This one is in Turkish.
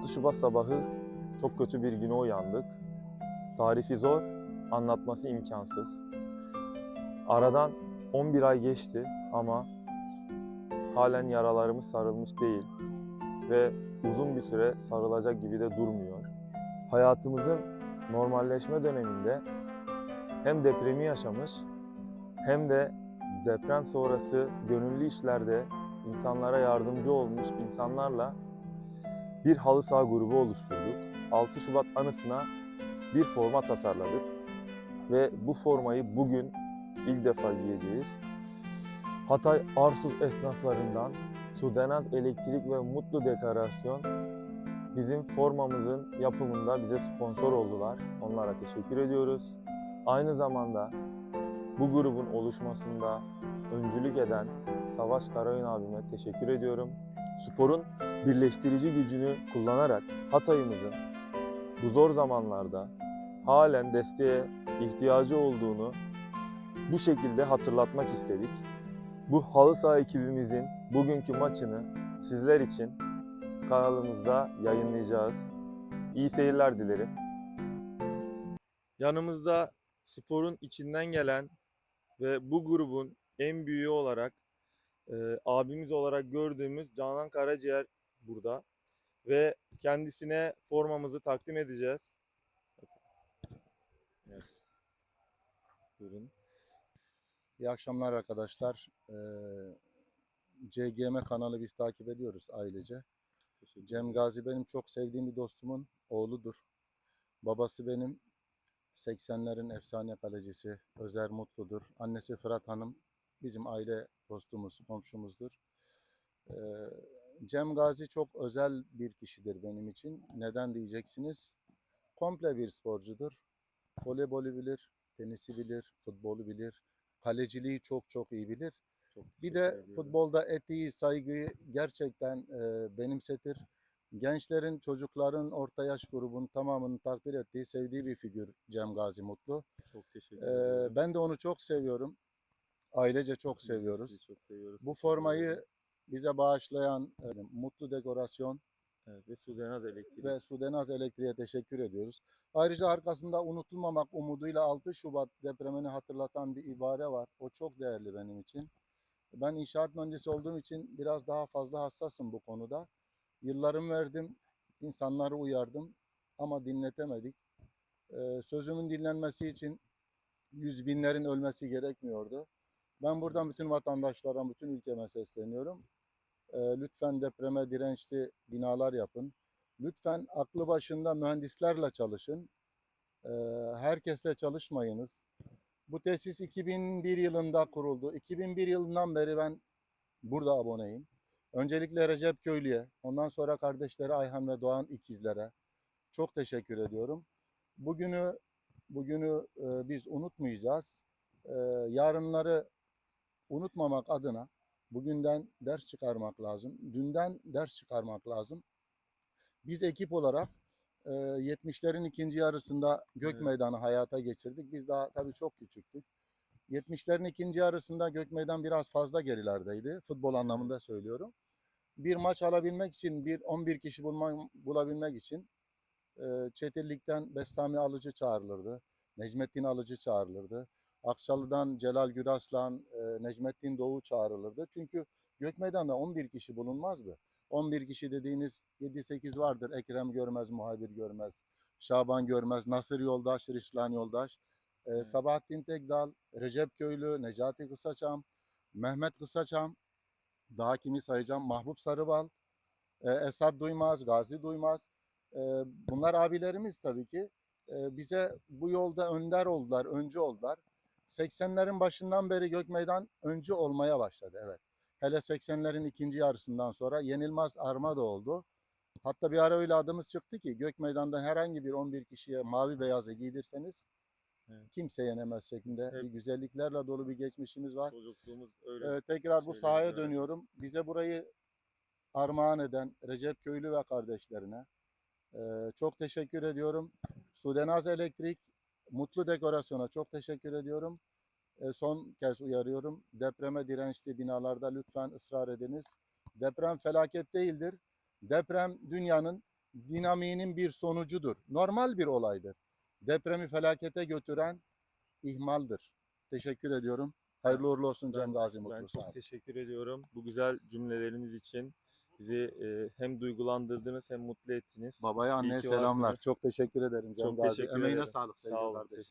6 Şubat sabahı çok kötü bir güne uyandık. Tarifi zor, anlatması imkansız. Aradan 11 ay geçti ama halen yaralarımız sarılmış değil ve uzun bir süre sarılacak gibi de durmuyor. Hayatımızın normalleşme döneminde hem depremi yaşamış hem de deprem sonrası gönüllü işlerde insanlara yardımcı olmuş insanlarla bir halı saha grubu oluşturduk. 6 Şubat anısına bir forma tasarladık ve bu formayı bugün ilk defa giyeceğiz. Hatay Arsuz esnaflarından Sudenaz Elektrik ve Mutlu Dekorasyon bizim formamızın yapımında bize sponsor oldular. Onlara teşekkür ediyoruz. Aynı zamanda bu grubun oluşmasında öncülük eden Savaş Karayın abime teşekkür ediyorum. Sporun birleştirici gücünü kullanarak Hatay'ımızın bu zor zamanlarda halen desteğe ihtiyacı olduğunu bu şekilde hatırlatmak istedik. Bu halı saha ekibimizin bugünkü maçını sizler için kanalımızda yayınlayacağız. İyi seyirler dilerim. Yanımızda sporun içinden gelen ve bu grubun en büyüğü olarak e, abimiz olarak gördüğümüz Canan Karaciğer burada ve kendisine formamızı takdim edeceğiz. Evet. Buyurun. İyi akşamlar arkadaşlar. Ee, CGM kanalı biz takip ediyoruz ailece. Cem. Gazi benim çok sevdiğim bir dostumun oğludur. Babası benim 80'lerin efsane kalecisi Özer Mutlu'dur. Annesi Fırat Hanım bizim aile dostumuz, komşumuzdur. Ee, Cem Gazi çok özel bir kişidir benim için. Neden diyeceksiniz? Komple bir sporcudur. Voleybolü bilir, tenisi bilir, futbolu bilir. Kaleciliği çok çok iyi bilir. Çok Bir de ediyorum. futbolda etiği, saygıyı gerçekten e, benimsetir. Gençlerin, çocukların, orta yaş grubun tamamını takdir ettiği, sevdiği bir figür Cem Gazi Mutlu. çok teşekkür E, ediyorum. ben de onu çok seviyorum. Ailece çok seviyoruz. Çok seviyoruz. Bu formayı bize bağışlayan e, Mutlu Dekorasyon evet, ve Sudenaz Elektrik. ve Sudenaz Elektriğe teşekkür ediyoruz. Ayrıca arkasında unutulmamak umuduyla 6 Şubat depremini hatırlatan bir ibare var. O çok değerli benim için. Ben inşaat mühendisi olduğum için biraz daha fazla hassasım bu konuda. Yıllarımı verdim, insanları uyardım ama dinletemedik. Ee, sözümün dinlenmesi için yüz binlerin ölmesi gerekmiyordu. Ben buradan bütün vatandaşlara, bütün ülkeme sesleniyorum. Ee, lütfen depreme dirençli binalar yapın. Lütfen aklı başında mühendislerle çalışın. Ee, herkesle çalışmayınız. Bu tesis 2001 yılında kuruldu. 2001 yılından beri ben burada aboneyim. Öncelikle Recep Köylü'ye, ondan sonra kardeşleri Ayhan ve Doğan ikizlere çok teşekkür ediyorum. Bugünü bugünü e, biz unutmayacağız. E, yarınları unutmamak adına bugünden ders çıkarmak lazım. Dünden ders çıkarmak lazım. Biz ekip olarak e, 70'lerin ikinci yarısında Gök Evet. Meydanı hayata geçirdik. Biz daha tabii çok küçüktük. 70'lerin ikinci yarısında Gök Meydan biraz fazla gerilerdeydi. Futbol anlamında söylüyorum. Bir maç alabilmek için, bir 11 kişi bulma, bulabilmek için e, Çetirlik'ten Bestami Alıcı çağrılırdı. Necmettin Alıcı çağrılırdı. Akçalı'dan Celal Güraslan, e, Necmettin Doğu çağrılırdı. Çünkü Gök Meydan'da 11 kişi bulunmazdı. 11 kişi dediğiniz 7-8 vardır. Ekrem Görmez, Muhabir Görmez, Şaban Görmez, Nasır Yoldaş, Rişlan Yoldaş, e, Evet. Sabahattin Tekdal, Recep Köylü, Necati Kısaçam, Mehmet Kısaçam, daha kimi sayacağım? Mahbup Sarıbal, e, Esad Duymaz, Gazi Duymaz. E, bunlar abilerimiz tabii ki. E, bize bu yolda önder oldular, öncü oldular. 80'lerin başından beri Gökmeydan öncü olmaya başladı evet. Hele 80'lerin ikinci yarısından sonra Yenilmaz Armada oldu. Hatta bir ara öyle adımız çıktı ki Gökmeydan'da herhangi bir 11 kişiye mavi beyazı giydirseniz Evet. kimse yenemez şeklinde Hep- bir güzelliklerle dolu bir geçmişimiz var. Çocukluğumuz öyle. Ee, tekrar bu sahaya öğrendik. dönüyorum. Bize burayı armağan eden Recep Köylü ve kardeşlerine e, çok teşekkür ediyorum. Sudenaz Elektrik, Mutlu Dekorasyon'a çok teşekkür ediyorum. E, son kez uyarıyorum. Depreme dirençli binalarda lütfen ısrar ediniz. Deprem felaket değildir. Deprem dünyanın dinamiğinin bir sonucudur. Normal bir olaydır. Depremi felakete götüren ihmaldir. Teşekkür ediyorum. Hayırlı uğurlu olsun Cem Ben- Gazi Ben Mutlu. çok Sağ ol. teşekkür ediyorum bu güzel cümleleriniz için. Bizi e, hem duygulandırdınız hem mutlu ettiniz. Babaya İyi anneye ki selamlar. varsınız. Çok teşekkür ederim Cem Çok Gazi. teşekkür Emeğine ederim. sağlık Sağ sevgili olun. kardeşim.